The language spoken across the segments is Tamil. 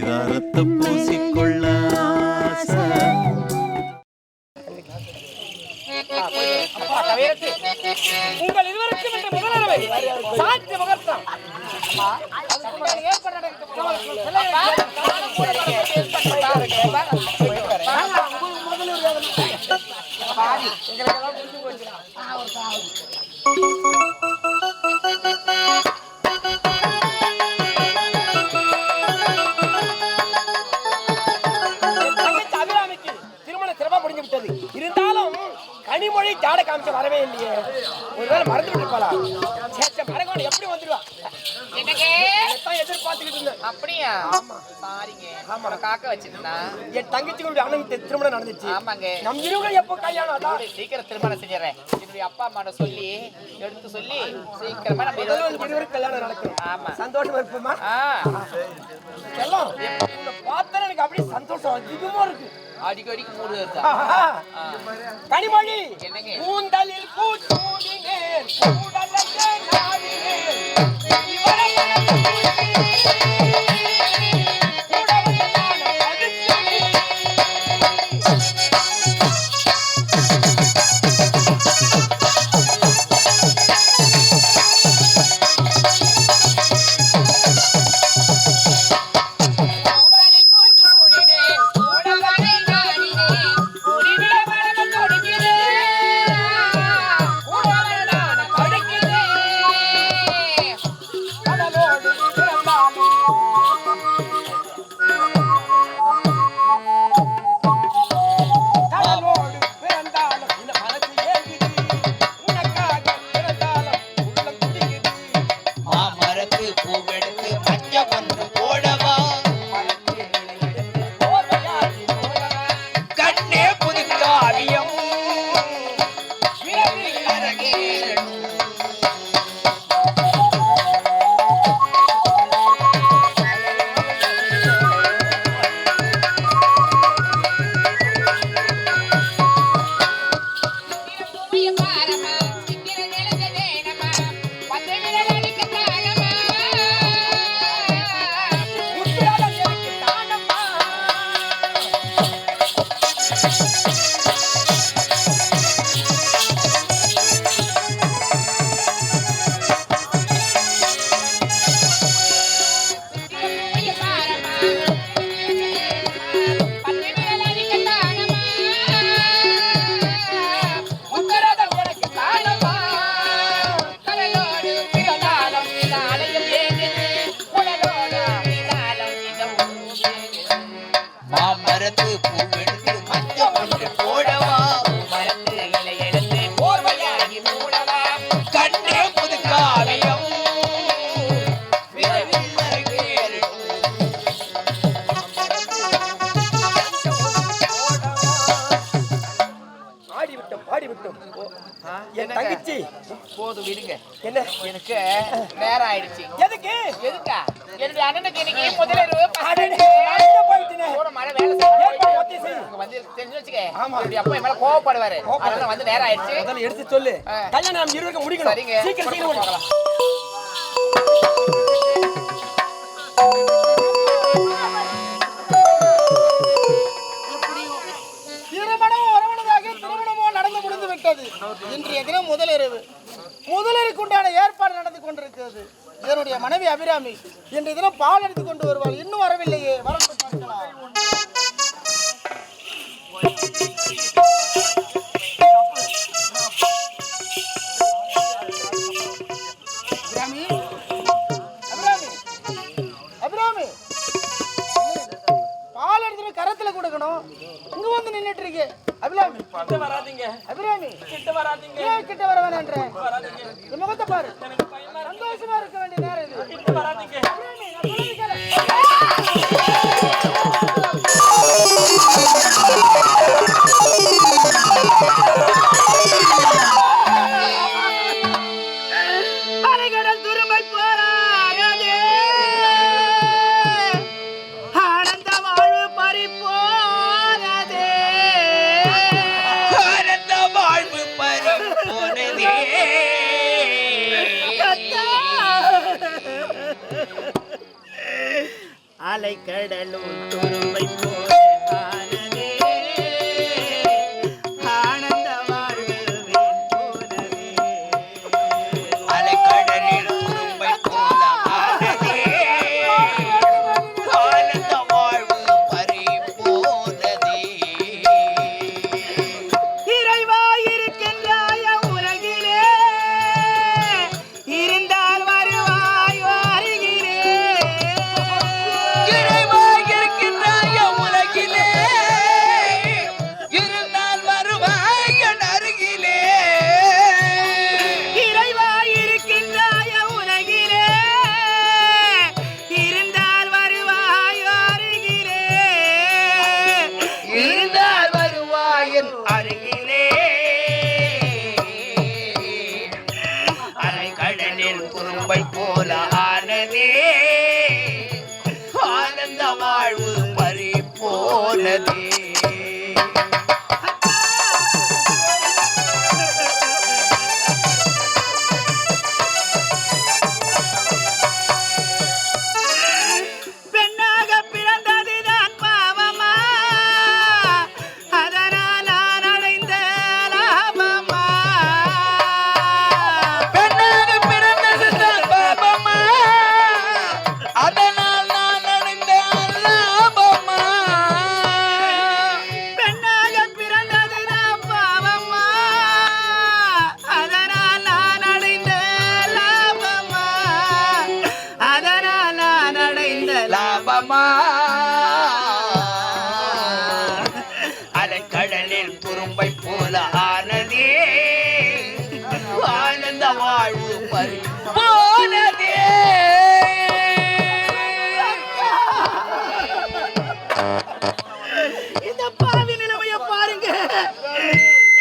விதாரத்தை பூசிக்கொள்ள உங்கள் இருவருக்கும் இன்று முதலரவை சாட்சி முகர்த்தம். அதுக்கு கனிமொழி ஜாட காமிக்க வரவே இல்லையே. ஒருவேளை மறந்து விட்டுருப்பாளா சேச்ச மரகோட எப்படி வந்துடுவா? எதிர்பார்த்துக்கிட்டு இருந்தேன். அப்படியா? சாரிங்க ஆமா. காக்க வச்சிருந்தா. என் தங்கச்சிகளுடைய அண்ணன் திருமணம் நடந்துச்சு. ஆமாங்க. நம் இருவரும் எப்போ கல்யாணம் அதான் சீக்கிரம் திருமணம் செஞ்சிடறேன். என்னுடைய அப்பா அம்மாட்ட சொல்லி எடுத்து சொல்லி சீக்கிரமா நம்ம கல்யாணம் நடக்கும் ஆமா. சந்தோஷமா இருப்போமா? எல்லாம் வருதா ஆஹா. ஆ. கனிமொழி? கூந்தலில் நாடினேன் இவரை மனது எனக்கு நேரம் ஆயிடுச்சு எதுக்கு? எதுக்கா? என்னுடைய அண்ணனுக்கு இன்னைக்கு போயிட்டேனே. கூட மழை வேலை வந்து தெரிஞ்சு வச்சுக்க. ஆமா. என்னுடைய அப்பா என் மேல கோவப்படுவாரு. கோவப்படுவாரு. அதனால வந்து நேரம் ஆயிடுச்சு முதல்ல எடுத்து சொல்லு. கல்யாணம் இருவருக்கும் முடிக்கணும். சரிங்க. சீக்கிரம் சீக்கிரம் போகலாம். முடிக்கலாம் திருமணம் திருமணமோ நடந்து முடிந்து விட்டது. இன்றைய தினம் முதலிரவு முதலருக்கு உண்டான ஏற்பாடு நடந்து கொண்டிருக்கிறது. இதனுடைய மனைவி அபிராமி இன்று தினம் பால் எடுத்து கொண்டு வருவாள். இன்னும் வரவில்லையே. வரட்டும் பார்க்கலாம். அம்மா அலைக்கடலில் துரும்பை போல ஆனதே ஆனந்த வாழ்வு பறி போனதே. இந்த பாவி நிலைமைய பாருங்க.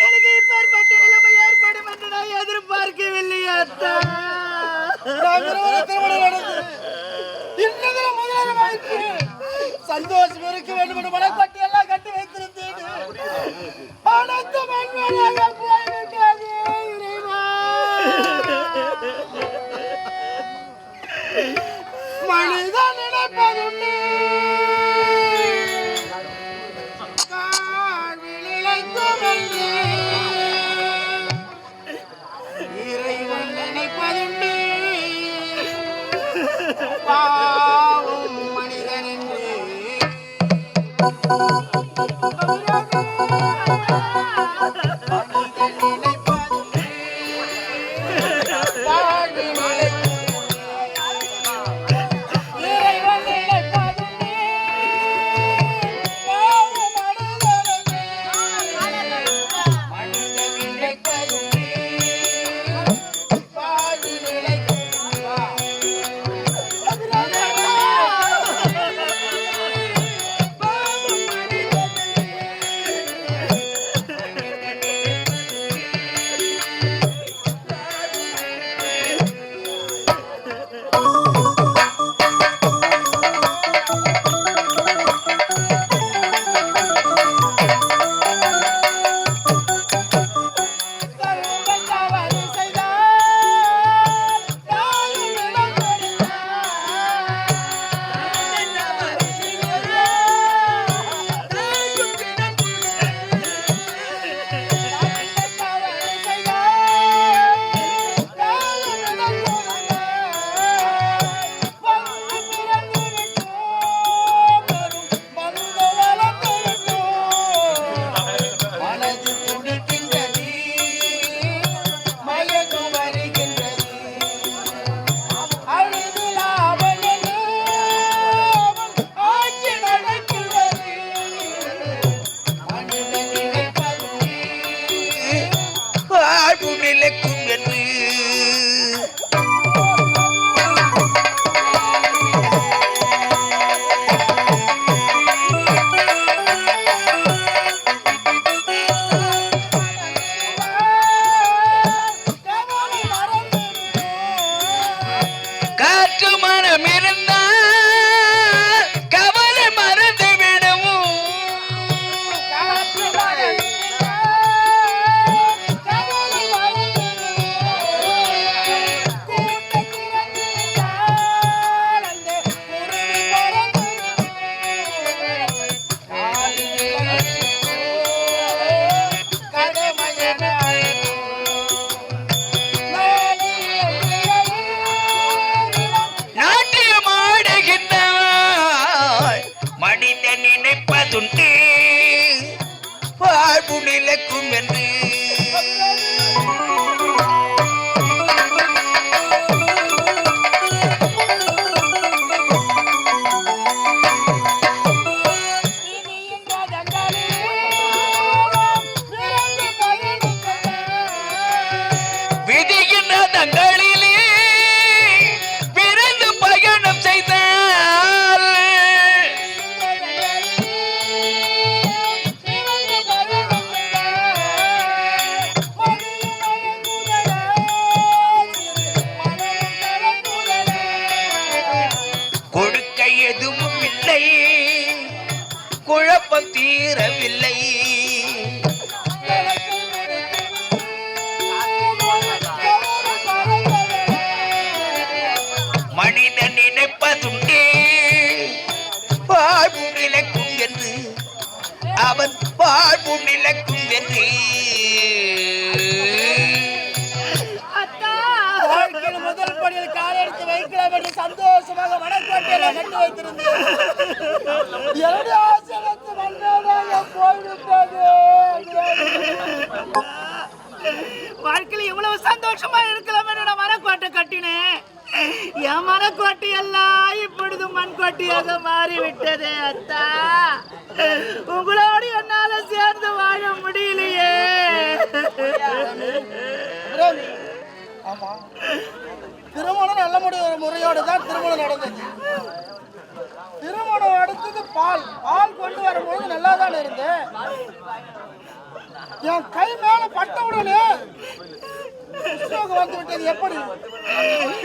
எனக்கு இப்பேற்பட்ட நிலைமை ஏற்படும் என்று திருமணம் நடந்தது இன்னதில் சந்தோஷம் இருக்க வேண்டும் என்று மலைப்பட்டி எல்லாம் கட்டி வைத்திருந்தேன். அனைத்து மனிதன் நினைப்பதுண்டு. இறைவன் நினைப்பதுண்டு. Música நினைப்பதுண்டு வாழ்வு நிலைக்கும் என்று அவன் வாழ்வு நிலைக்கும் என்று முதல் படியில் காலை எடுத்து வைக்கலாம் என்று சந்தோஷமாக வடக்கோட்டையில கண்டு வைத்திருந்தேன். என்னுடைய ஆசிரியத்து வந்ததாக போய்விட்டது. வாழ்க்கையில இவ்வளவு சந்தோஷமா இருக்கலாம் நான் மரக்கோட்டை கட்டினேன். என் மரக்கோட்டை எல்லாம் இப்பொழுது மண்கோட்டையாக மாறிவிட்டதே அத்தா. உங்களோடு என்னால சேர்ந்து வாழ முடியலையே. திருமணம் நல்ல முடிய முறையோடு தான் திருமணம் நடந்தது. திருமணம் அடுத்தது பால் பால் கொண்டு வரும்போது நல்லா தான் இருந்தேன். என் கை மேல பட்ட உடனே வந்து விட்டது. எப்படி?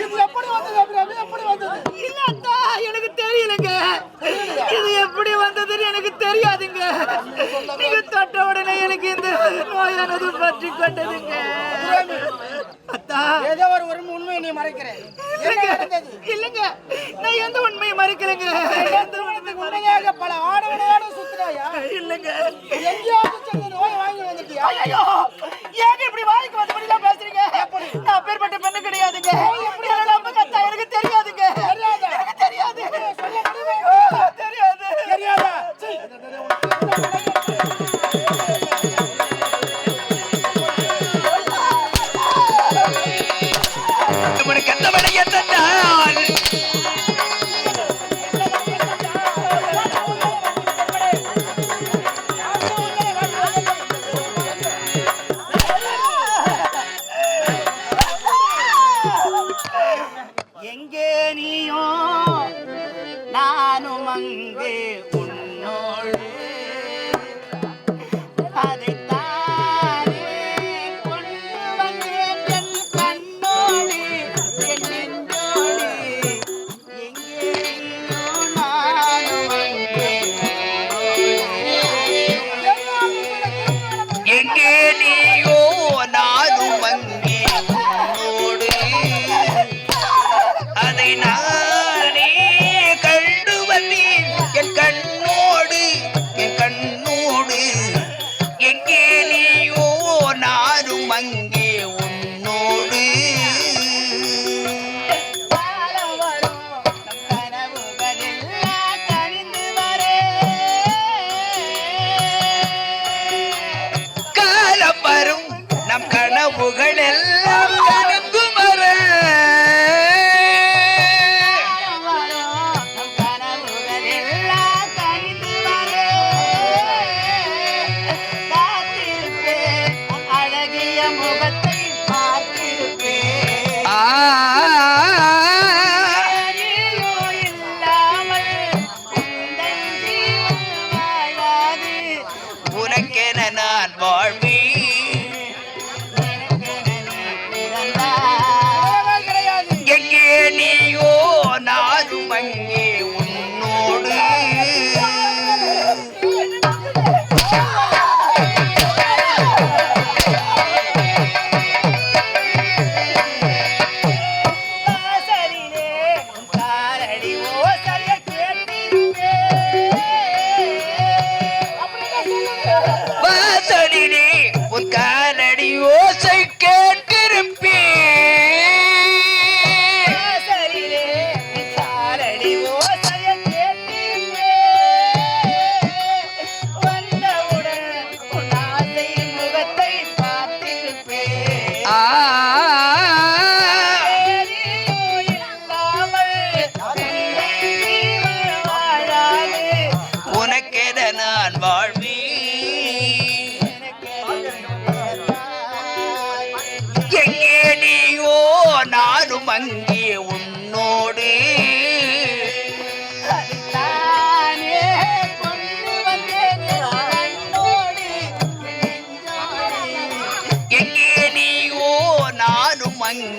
இது எப்படி வந்தது அபிராமி? எப்படி வந்தது? இல்ல அத்தா எனக்கு தெரியலங்க. இது எப்படி வந்ததுன்னு எனக்கு தெரியாதுங்க. நீங்க தொட்ட உடனே எனக்கு இந்த நோயானது பற்றி கொண்டதுங்க. அத்தா. ஏதோ ஒரு ஒரு உண்மையை நீ மறைக்கிறேன். இல்லைங்க. நான் எந்த உண்மையை உண்மையை உண்மையாக பல ஆடவனோட சுத்துறாயா இல்லைங்க. எங்கேயாவது சென்று நோய் வாங்கி வந்துட்டியா? ஐயோ ஏங்க இப்படி வாய்க்கு வந்தபடிலாம் பேசுறீங்க? நான் பேர்பட்ட பெண்ணு கிடையாதுங்க. முகத்தை